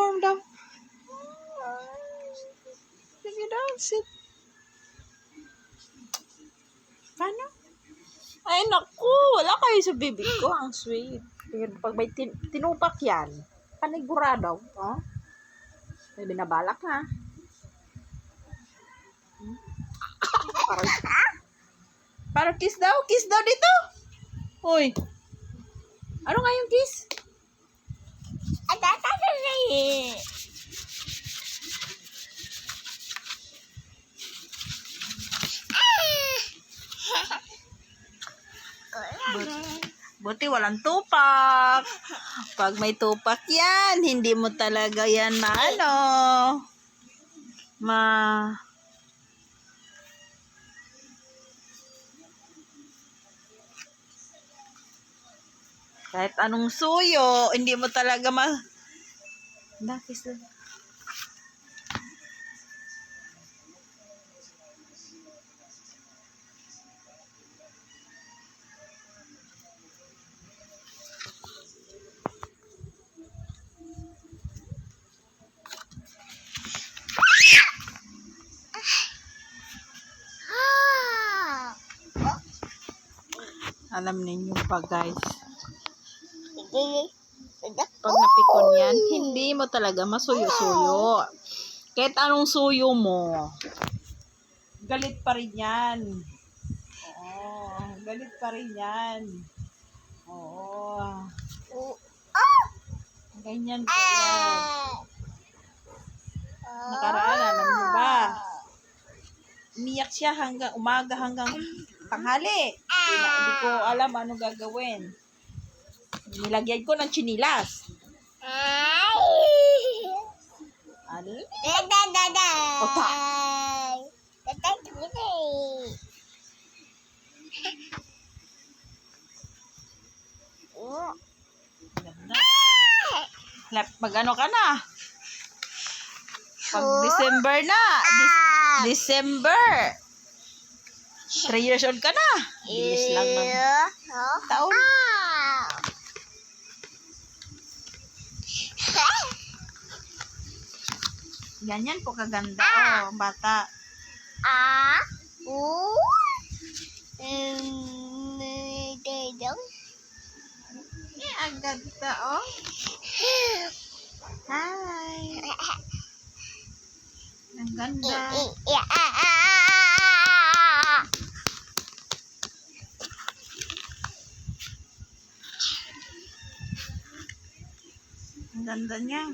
more daw. Sige daw, sit. Paano? Ay, naku. Wala kayo sa bibig ko. Ang sweet. Pero pag may tin tinupak yan, panigurado. Oh? May binabalak na. Hmm? Parang, parang kiss daw. Kiss daw dito. Uy. Ano nga yung kiss? Buti walang tupak. Pag may tupak yan, hindi mo talaga yan maano. Ma... Kahit anong suyo, hindi mo talaga ma... Dakis Alam ninyo pa guys. Pag napikon yan, hindi mo talaga masuyo-suyo. Kahit anong suyo mo, galit pa rin yan. Oo, galit pa rin yan. Oo. Ganyan po yan. Nakaraan, alam niyo ba? Umiyak siya hanggang umaga hanggang tanghali. Hindi, na- hindi ko alam ano gagawin. Nilagyan ko ng chinilas. Ano? Lap, mag-ano ka na? Pag December na. Dis- December. 3 years old ka na. Bilis lang ng taon. Ganyan po kaganda. Oh, bata. Ah, u, um, dadang, Eh, ang ganda, oh. Hi. Ang ganda. ya, ah, ah, Ang ganda niya.